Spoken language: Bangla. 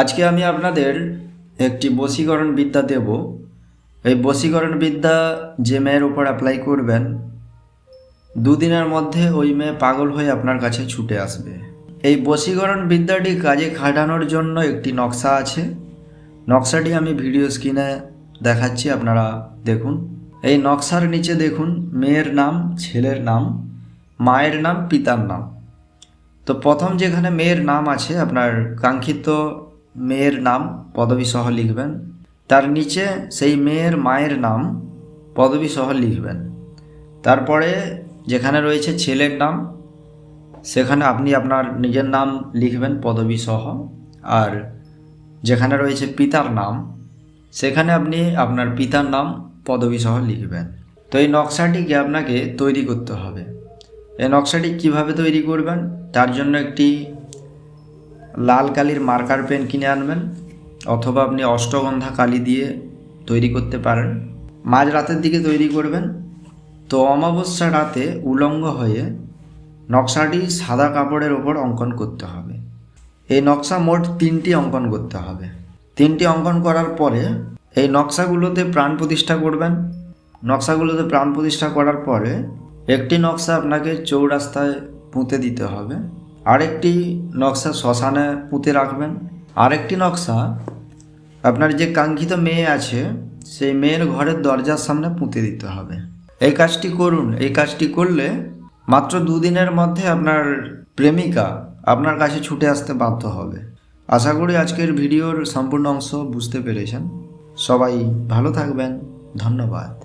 আজকে আমি আপনাদের একটি বশীকরণ বিদ্যা দেব। এই বশীকরণ বিদ্যা যে মেয়ের উপর অ্যাপ্লাই করবেন, দুদিনের মধ্যে ওই মেয়ে পাগল হয়ে আপনার কাছে ছুটে আসবে। এই বশীকরণ বিদ্যাটি কাজে খাটানোর জন্য একটি নকশা আছে। নকশাটি আমি ভিডিও স্ক্রিনে দেখাচ্ছি, আপনারা দেখুন। এই নকশার নিচে দেখুন, মেয়ের নাম, ছেলের নাম, মায়ের নাম, পিতার নাম। তো প্রথম যেখানে মেয়ের নাম আছে, আপনার কাঙ্ক্ষিত মেয়ের নাম পদবী সহ লিখবেন। তার নিচে সেই মেয়ের মায়ের নাম পদবী সহ লিখবেন। তারপরে যেখানে রয়েছে ছেলের নাম, সেখানে আপনি আপনার নিজের নাম লিখবেন পদবী সহ। আর যেখানে রয়েছে পিতার নাম, সেখানে আপনি আপনার পিতার নাম পদবী সহ লিখবেন। তো এই নকশাটিকে আপনাকে তৈরি করতে হবে। এই নকশাটি কীভাবে তৈরি করবেন? তার জন্য একটি লাল কালির মার্কার পেন কিনে আনবেন, অথবা আপনি অষ্টগন্ধা কালি দিয়ে তৈরি করতে পারেন। মাঝ রাতের দিকে তৈরি করবেন। তো অমাবস্যা রাতে উলঙ্গ হয়ে নকশাটি সাদা কাপড়ের ওপর অঙ্কন করতে হবে। এই নকশা মোট তিনটি অঙ্কন করতে হবে। তিনটি অঙ্কন করার পরে এই নকশাগুলোতে প্রাণ প্রতিষ্ঠা করবেন। নকশাগুলোতে প্রাণ প্রতিষ্ঠা করার পরে একটি নকশা আপনাকে চৌরাস্তায় পুঁতে দিতে হবে। আরেকটি নকশা শ্মশানে পুঁতে রাখবেন। আরেকটি নকশা, আপনার যে কাঙ্ক্ষিত মেয়ে আছে, সেই মেয়ের ঘরের দরজার সামনে পুঁতে দিতে হবে। এই কাজটি করুন। এই কাজটি করলে মাত্র দুদিনের মধ্যে আপনার প্রেমিকা আপনার কাছে ছুটে আসতে বাধ্য হবে। আশা করি আজকের ভিডিওর সম্পূর্ণ অংশ বুঝতে পেরেছেন। সবাই ভালো থাকবেন। ধন্যবাদ।